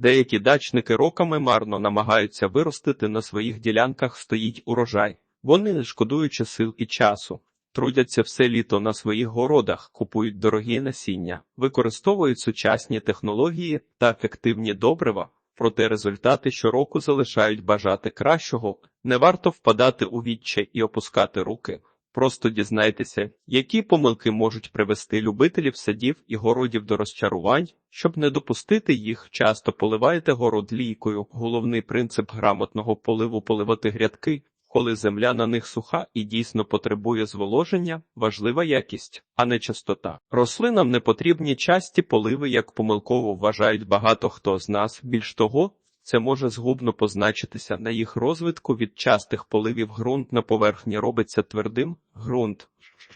Деякі дачники роками марно намагаються виростити на своїх ділянках стоїть урожай. Вони, не шкодуючи сил і часу, трудяться все літо на своїх городах, купують дорогі насіння, використовують сучасні технології та ефективні добрива. Проте результати щороку залишають бажати кращого. Не варто впадати у відчай і опускати руки. Просто дізнайтеся, які помилки можуть привести любителів садів і городів до розчарувань, щоб не допустити їх, часто поливайте город лійкою. Головний принцип грамотного поливу поливати грядки, коли земля на них суха і дійсно потребує зволоження, важлива якість, а не частота. Рослинам не потрібні часті поливи, як помилково вважають багато хто з нас. Більш того, це може згубно позначитися на їх розвитку від частих поливів ґрунт на поверхні. Робиться твердим, ґрунт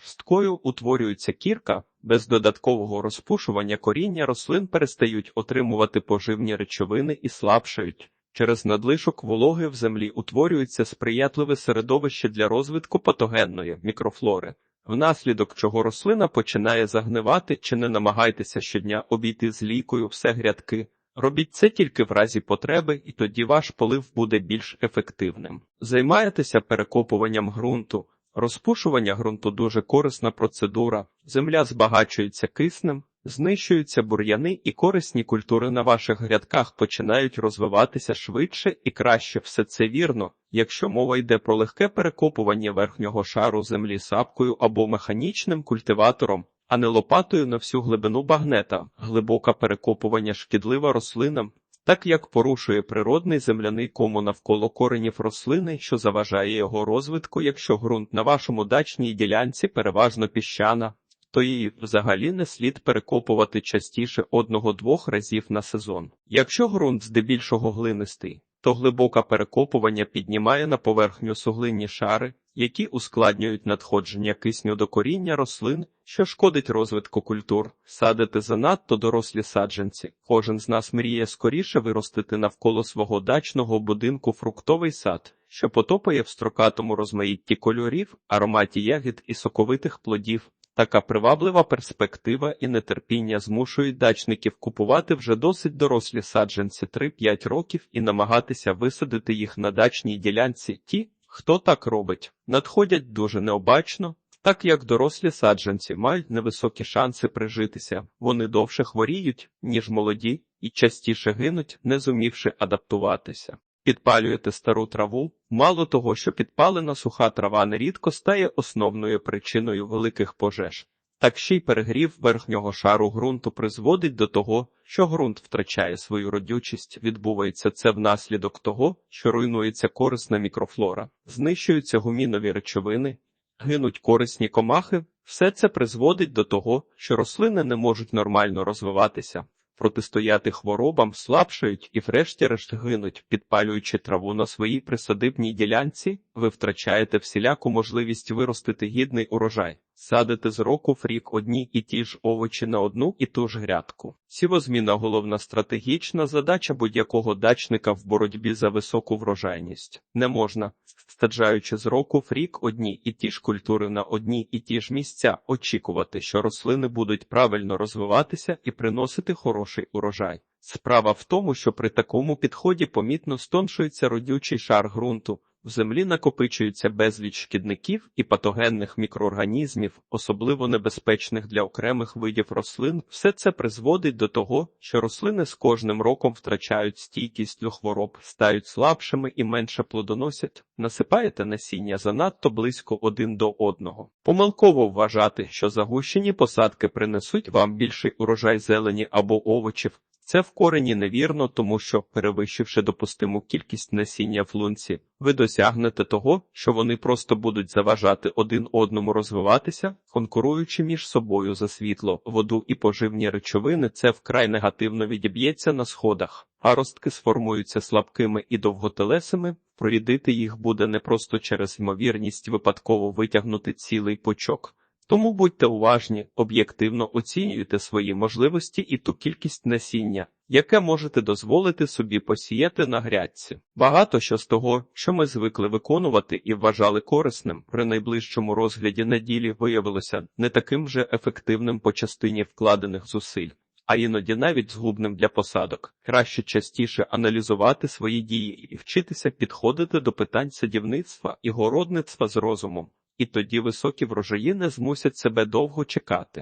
шсткою утворюється кірка, без додаткового розпушування коріння рослин перестають отримувати поживні речовини і слабшають. Через надлишок вологи в землі утворюється сприятливе середовище для розвитку патогенної мікрофлори, внаслідок чого рослина починає загнивати. Чи не намагайтеся щодня обійти з лікою все грядки. Робіть це тільки в разі потреби, і тоді ваш полив буде більш ефективним. Займаєтеся перекопуванням ґрунту. Розпушування ґрунту дуже корисна процедура. Земля збагачується киснем, знищуються бур'яни і корисні культури на ваших грядках починають розвиватися швидше і краще. Все це вірно, якщо мова йде про легке перекопування верхнього шару землі сапкою або механічним культиватором, а не лопатою на всю глибину багнета. Глибоке перекопування шкідлива рослинам, так як порушує природний земляний кому навколо коренів рослини, що заважає його розвитку, якщо ґрунт на вашому дачній ділянці переважно піщана, то її взагалі не слід перекопувати частіше одного-двох разів на сезон. Якщо ґрунт здебільшого глинистий, то глибоке перекопування піднімає на поверхню суглинні шари, які ускладнюють надходження кисню до коріння рослин, що шкодить розвитку культур, садити занадто дорослі саджанці. Кожен з нас мріє скоріше виростити навколо свого дачного будинку фруктовий сад, що потопає в строкатому розмаїтті кольорів, ароматі ягід і соковитих плодів. Така приваблива перспектива і нетерпіння змушують дачників купувати вже досить дорослі саджанці 3-5 років і намагатися висадити їх на дачній ділянці. Ті, хто так робить, надходять дуже необачно, так як дорослі саджанці мають невисокі шанси прижитися, вони довше хворіють, ніж молоді, і частіше гинуть, не зумівши адаптуватися. Підпалюєте стару траву, мало того, що підпалена суха трава нерідко стає основною причиною великих пожеж. Так ще й перегрів верхнього шару ґрунту призводить до того, що ґрунт втрачає свою родючість. Відбувається це внаслідок того, що руйнується корисна мікрофлора, знищуються гумінові речовини, гинуть корисні комахи. Все це призводить до того, що рослини не можуть нормально розвиватися протистояти хворобам, слабшають і, врешті-решт, гинуть, підпалюючи траву на своїй присадибній ділянці, ви втрачаєте всіляку можливість виростити гідний урожай, садити з року в рік одні і ті ж овочі на одну і ту ж грядку. Сівозміна головна стратегічна задача будь-якого дачника в боротьбі за високу врожайність. Не можна, саджаючи з року в рік одні і ті ж культури на одні і ті ж місця, очікувати, що рослини будуть правильно розвиватися і приносити хороший урожай. Справа в тому, що при такому підході помітно стоншується родючий шар ґрунту. В землі накопичується безліч шкідників і патогенних мікроорганізмів, особливо небезпечних для окремих видів рослин. Все це призводить до того, що рослини з кожним роком втрачають стійкість до хвороб, стають слабшими і менше плодоносять. Насипаєте насіння занадто близько один до одного. Помилково вважати, що загущені посадки принесуть вам більший урожай зелені або овочів. Це в корені невірно, тому що, перевищивши допустиму кількість насіння в лунці, ви досягнете того, що вони просто будуть заважати один одному розвиватися, конкуруючи між собою за світло, воду і поживні речовини, це вкрай негативно відіб'ється на сходах, а ростки сформуються слабкими і довготелесими, прорідити їх буде не просто через ймовірність випадково витягнути цілий почок. Тому будьте уважні, об'єктивно оцінюйте свої можливості і ту кількість насіння, яке можете дозволити собі посіяти на грядці. Багато що з того, що ми звикли виконувати і вважали корисним, при найближчому розгляді неділі виявилося не таким же ефективним по частині вкладених зусиль. а іноді навіть згубним для посадок. Краще частіше аналізувати свої дії і вчитися підходити до питань садівництва і городництва з розумом. І тоді високі врожаї не змусять себе довго чекати.